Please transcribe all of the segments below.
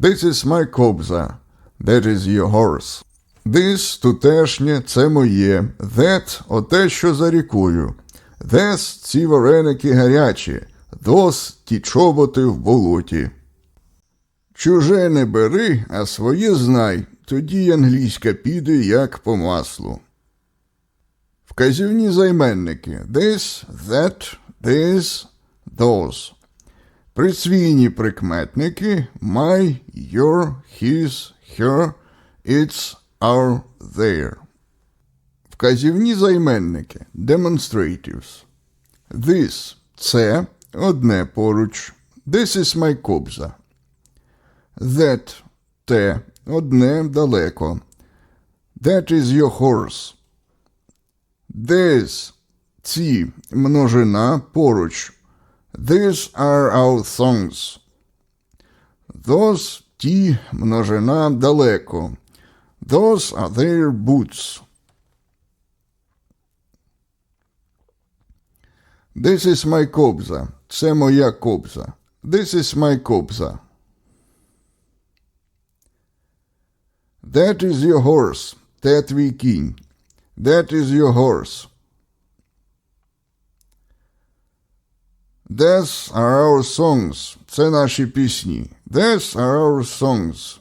This is my кобза. That is your horse. This тутешнє це моє. That оте, що за рікою. This ці вареники гарячі. Those ті чоботи в болоті. Чуже не бери, а своє знай, тоді англійська піде як по маслу. Вказівні займенники this, that, this, those. Присвійні прикметники my, your, his, her, its, our, their. Вказівні займенники demonstratives. This це одне поруч. This is my кобза. That те одне далеко. That is your horse. This ці множина поруч. These are our songs. Those ті множина далеко. Those are their boots. This is my кобза. Це моя кобза. This is my кобза. That is your horse. Те твій кінь. That is your horse. These are our songs. Це наші пісні. These are our songs.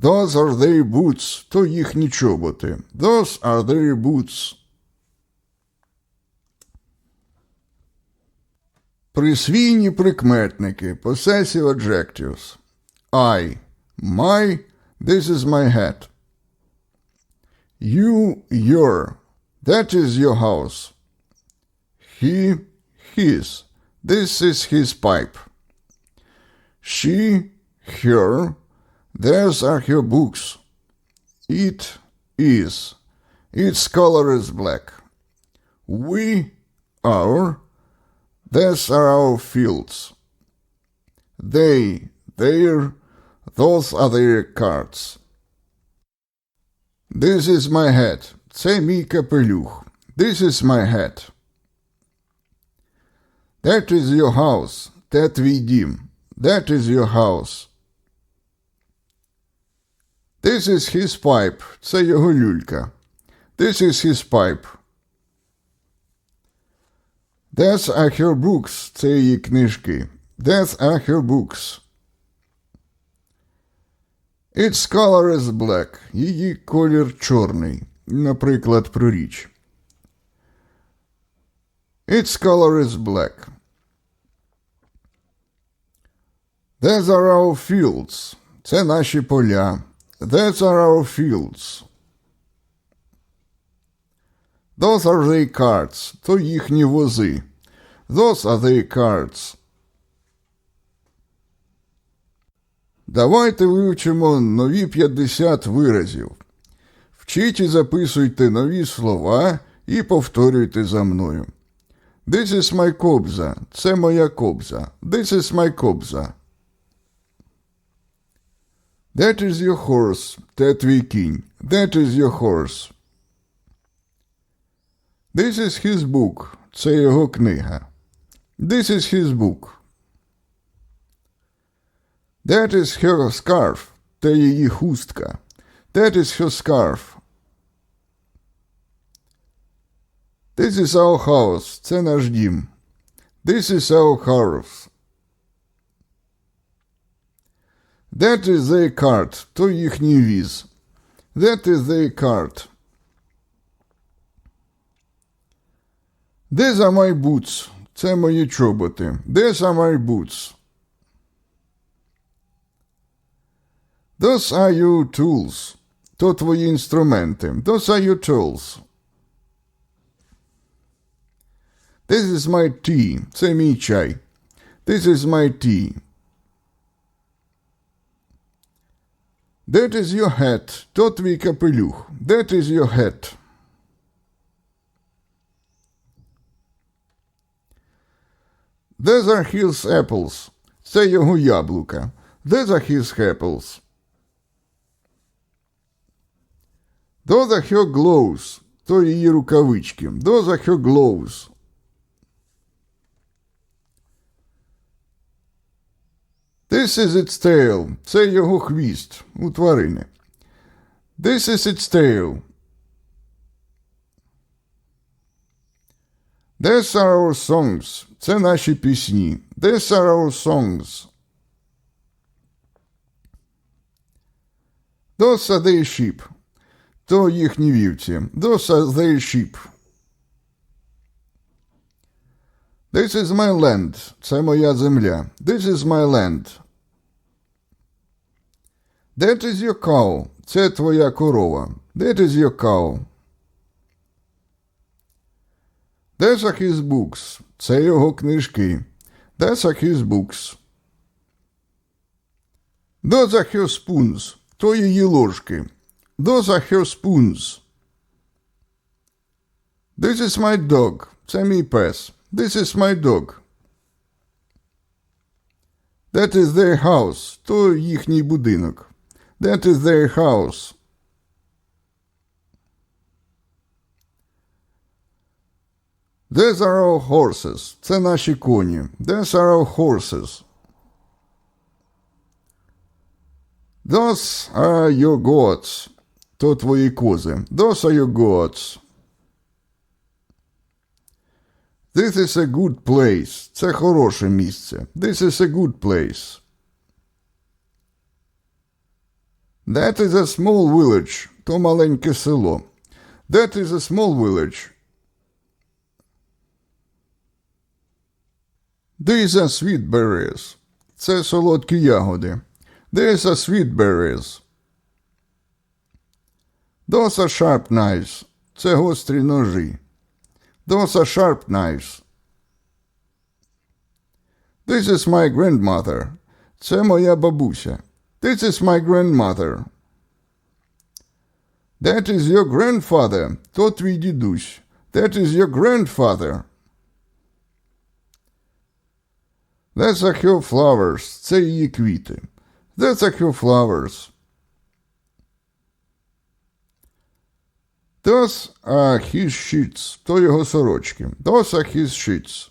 Those are their boots. То їхні чоботи. Those are their boots. Присвійні прикметники. Possessive adjectives. I. My. This is my hat. You. Your. That is your house. He. His. This is his pipe. She. Her. These are her books. It is. Its color is black. We. Our. These are our fields. They. Their. Those are their cards. This is my hat. Це мій капелюх. This is my hat. That is your house. Те твій дім. That is your house. This is his pipe. Це його люлька. This is his pipe. These are her books. Це її книжки. These are her books. Its color is black. Її колір чорний. Наприклад, про річ. Its color is black. These are our fields. Це наші поля. These are our fields. Those are their carts. То їхні вози. Those are their carts. Давайте вивчимо нові 50 виразів. Вчіть і записуйте нові слова і повторюйте за мною. This is my кобза. Це моя кобза. This is my кобза. That is your horse. Те твій кінь. That is your horse. This is his book. Це його книга. This is his book. That is her scarf. Те її хустка. That is her scarf. This is our house. Це наш дім. This is our house. That is their cart. То їхній віз. That is their cart. These are my boots. Це мої чоботи. These are my boots. Those are your tools. То твої інструменти. Those are your tools. This is my tea. Це мій чай. This is my tea. That is your hat. То твій капелюх. That is your hat. These are his apples. Це його яблука. These are his apples. Those are her gloves. То її рукавички. Those are her gloves. This is its tail. Це його хвіст у тварини. This is its tail. These are our songs. Це наші пісні. These are our songs. Those are their sheep. То їхні вівці. Those are their sheep. This is my land. Це моя земля. This is my land. That is your cow. Це твоя корова. That is your cow. These are his books. Це його книжки. These are his books. Those are her spoons. То її ложки. Those are her spoons. This is my dog. Це мій пес. This is my dog. That is their house. То їхній будинок. That is their house. These are our horses. Це наші коні. These are our horses. Those are your goats. То твої кози. Those are your goats. This is a good place. Це хороше місце. This is a good place. That is a small village. То маленьке село. That is a small village. These are sweet berries. Це солодкі ягоди. These are sweet berries. Those are sharp knives. Це гострі ножі. Those are sharp knives. This is my grandmother. Це моя бабуся. This is my grandmother. That is your grandfather. То твій дідусь. That is your grandfather. That's are her flowers. Це її квіти. That's are her flowers. Those are his sheets. То його сорочки. Those are his sheets.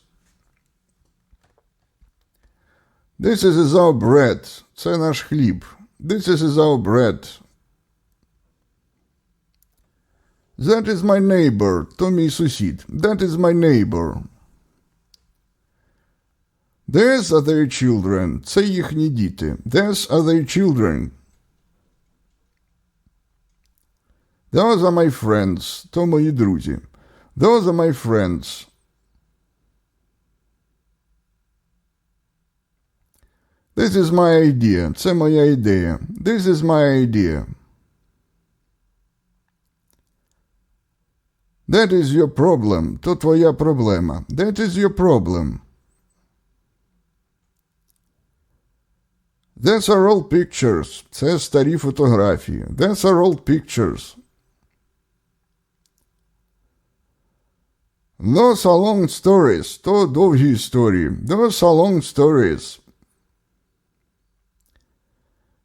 This is our bread. Це наш хліб. This is our bread. That is my neighbor. То мій сусід. That is my neighbor. These are their children. Це їхні діти. These are their children. Those are my friends. То мої друзі. Those are my friends. This is my idea. Це моя ідея. This is my idea. That is your problem. То твоя проблема. That is your problem. That's are all pictures. Це старі фотографії. That's are all pictures. Those are long stories. То довгі історії. Those are long stories.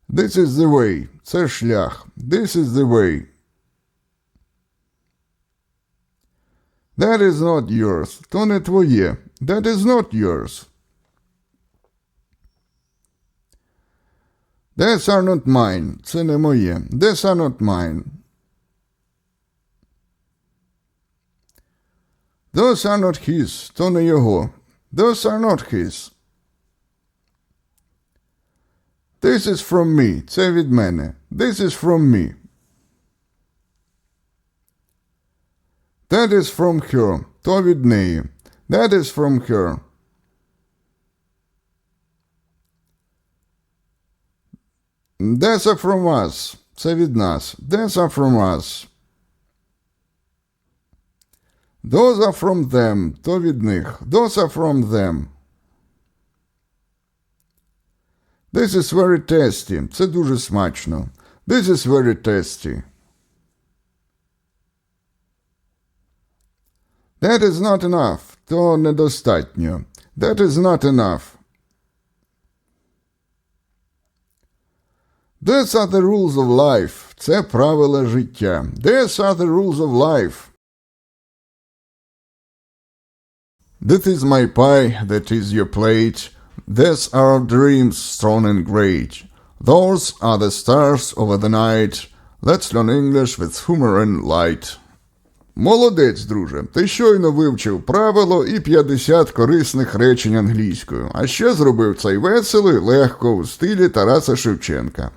This is the way. Це шлях. This is the way. That is not yours. То не твоє. That is not yours. These are not mine. Це не моє. These are not mine. Those are not his. То не його. Those are not his. This is from me. Це від мене. This is from me. That is from her. То від неї. That is from her. That's are from us. Це від нас. That's are from us. Those are from them. То від них. Those are from them. This is very tasty. Це дуже смачно. This is very tasty. That is not enough. То недостатньо. That is not enough. These are the rules of life. Це правила життя. These are the rules of life. That is my pie, that is your plate. These are dreams strong and great. Those are the stars over the night. Let's learn English with humor and light. Молодець, друже. Ти щойно вивчив правило і 50 корисних речень англійською, а ще зробив це й весело і легко у стилі Тараса Шевченка.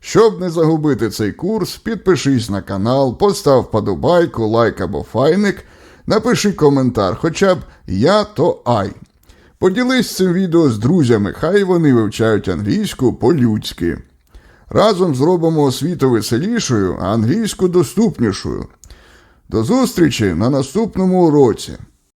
Щоб не загубити цей курс, підпишись на канал, постав подобайку, лайк або файник, напиши коментар, хоча б я то ай. Поділись цим відео з друзями, хай вони вивчають англійську по-людськи. Разом зробимо освіту веселішою, а англійську доступнішою. До зустрічі на наступному уроці.